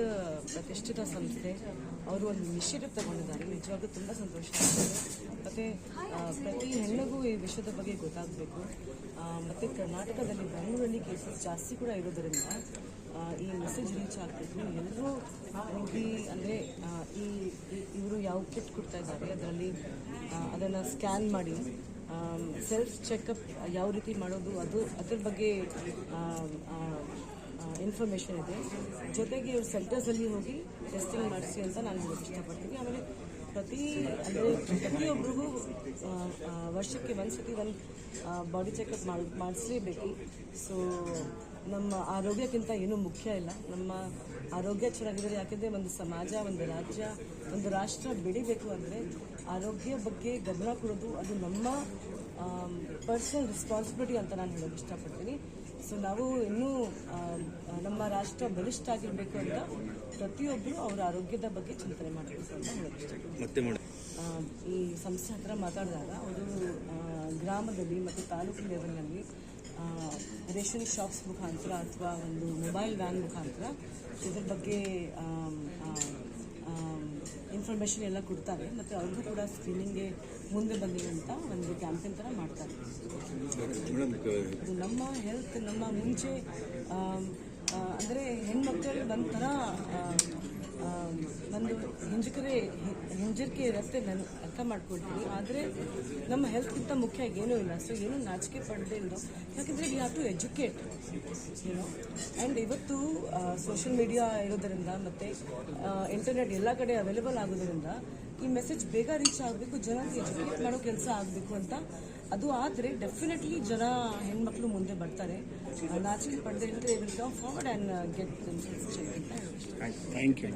ದೊಡ್ಡ ಪ್ರತಿಷ್ಠಿತ ಸಂಸ್ಥೆ. ಅವರು ಒಂದು ಇನಿಷಿಯೇಟಿವ್ ತಗೊಂಡಿದ್ದಾರೆ. ನಿಜವಾಗ್ಲೂ ತುಂಬ ಸಂತೋಷ ಆಗ್ತದೆ ಮತ್ತು ಪ್ರತಿ ಹೆಣ್ಣಿಗೂ ಈ ವಿಷಯದ ಬಗ್ಗೆ ಗೊತ್ತಾಗಬೇಕು. ಮತ್ತು ಕರ್ನಾಟಕದಲ್ಲಿ ಬೆಂಗಳೂರಲ್ಲಿ ಕೇಸಸ್ ಜಾಸ್ತಿ ಕೂಡ ಇರೋದರಿಂದ ಈ ಮೆಸೇಜ್ ರೀಚ್ ಆಗಬೇಕು ಎಲ್ಲರೂ ಹೋಗಿ, ಅಂದರೆ ಈ ಇವರು ಯಾವ ಕಿಟ್ ಕೊಡ್ತಾ ಇದ್ದಾರೆ, ಅದರಲ್ಲಿ ಅದನ್ನು ಸ್ಕ್ಯಾನ್ ಮಾಡಿ ಸೆಲ್ಫ್ ಚೆಕಪ್ ಯಾವ ರೀತಿ ಮಾಡೋದು, ಅದು, ಅದ್ರ ಬಗ್ಗೆ ಇನ್ಫಾರ್ಮೇಷನ್ ಇದೆ. ಜೊತೆಗೆ ಇವ್ರು ಸೆಂಟರ್ಸಲ್ಲಿ ಹೋಗಿ ಟೆಸ್ಟಿಂಗ್ ಮಾಡಿಸಿ ಅಂತ ನಾನು ಹೇಳೋಕ್ಕೆ ಇಷ್ಟಪಡ್ತೀನಿ. ಆಮೇಲೆ ಪ್ರತಿ, ಅಂದರೆ ಪ್ರತಿಯೊಬ್ಬರಿಗೂ ವರ್ಷಕ್ಕೆ ಒಂದು ಸತಿ ಒಂದು ಬಾಡಿ ಚೆಕಪ್ ಮಾಡಿ, ಮಾಡಿಸಲೇಬೇಕು. ಸೊ ನಮ್ಮ ಆರೋಗ್ಯಕ್ಕಿಂತ ಏನೂ ಮುಖ್ಯ ಇಲ್ಲ. ನಮ್ಮ ಆರೋಗ್ಯ ಚೆನ್ನಾಗಿದ್ದರೆ ಯಾಕೆಂದರೆ ಒಂದು ಸಮಾಜ, ಒಂದು ರಾಜ್ಯ, ಒಂದು ರಾಷ್ಟ್ರ ಬೆಳಿಬೇಕು ಅಂದರೆ ಆರೋಗ್ಯ ಬಗ್ಗೆ ಗಮನ ಕೊಡೋದು ಅದು ನಮ್ಮ ಪರ್ಸನಲ್ ರೆಸ್ಪಾನ್ಸಿಬಿಲಿಟಿ ಅಂತ ನಾನು ಹೇಳೋಕ್ಕೆ ಇಷ್ಟಪಡ್ತೀನಿ. ಸೊ ನಾವು ಇನ್ನೂ ರಾಷ್ಟ್ರ ಬಲಿಷ್ಠ ಆಗಿರಬೇಕು ಅಂತ ಪ್ರತಿಯೊಬ್ಬರು ಅವರ ಆರೋಗ್ಯದ ಬಗ್ಗೆ ಚಿಂತನೆ ಮಾಡಬೇಕು ಅಂತ ಮೇಡಮ್ ಈ ಸಂಸ್ಥೆ ಹತ್ರ ಮಾತಾಡಿದಾಗ ಅವರು ಗ್ರಾಮದಲ್ಲಿ ಮತ್ತು ತಾಲೂಕು ಲೆವೆಲ್ನಲ್ಲಿ ರೇಷನ್ ಶಾಪ್ಸ್ ಮುಖಾಂತರ ಅಥವಾ ಒಂದು ಮೊಬೈಲ್ ವ್ಯಾನ್ ಮುಖಾಂತರ ಇದ್ರ ಬಗ್ಗೆ ಇನ್ಫಾರ್ಮೇಷನ್ ಎಲ್ಲ ಕೊಡ್ತಾರೆ. ಮತ್ತು ಅವ್ರಿಗೂ ಕೂಡ ಸ್ಕ್ರೀನಿಂಗ್ಗೆ ಮುಂದೆ ಬಂದಿರುವಂಥ ಅಂತ ಒಂದು ಕ್ಯಾಂಪೇನ್ ಥರ ಮಾಡ್ತಾರೆ. ನಮ್ಮ ಹೆಲ್ತ್ ನಮ್ಮ ಮುಂಚೆ ಅಂದರೆ ಬಂತರ ನಂದು ಹಿಂಜಕರೆ ಹಿಂಜರಿಕೆ ಇರುತ್ತೆ ನಾನು ಅರ್ಥ ಮಾಡ್ಕೊಳ್ತೀನಿ. ಆದರೆ ನಮ್ಮ ಹೆಲ್ತ್ಗಿಂತ ಮುಖ್ಯ ಏನೂ ಇಲ್ಲ. ಸೊ ಏನೂ ನಾಚಿಕೆ ಪಡದೆ ಇಲ್ಲ. ಯಾಕೆಂದರೆ ವಿ ಹ್ಯಾವ್ ಟು ಎಜುಕೇಟ್ ಏನೋ ಆ್ಯಂಡ್ ಇವತ್ತು ಸೋಷಿಯಲ್ ಮೀಡಿಯಾ ಇರೋದರಿಂದ ಮತ್ತು ಇಂಟರ್ನೆಟ್ ಎಲ್ಲ ಕಡೆ ಅವೈಲೇಬಲ್ ಆಗೋದ್ರಿಂದ ಈ ಮೆಸೇಜ್ ಬೇಗ ರೀಚ್ ಆಗಬೇಕು ಜನಕ್ಕೆ ಎಜುಕೇಟ್ ಮಾಡೋ ಕೆಲಸ ಆಗಬೇಕು ಅಂತ. ಅದು ಆದರೆ ಡೆಫಿನೆಟ್ಲಿ ಜನ ಹೆಣ್ಮಕ್ಳು ಮುಂದೆ ಬರ್ತಾರೆ. ನಾಚಿಕೆ ಪಡೆದೇ ಇದ್ರೆ will come forward and get thank you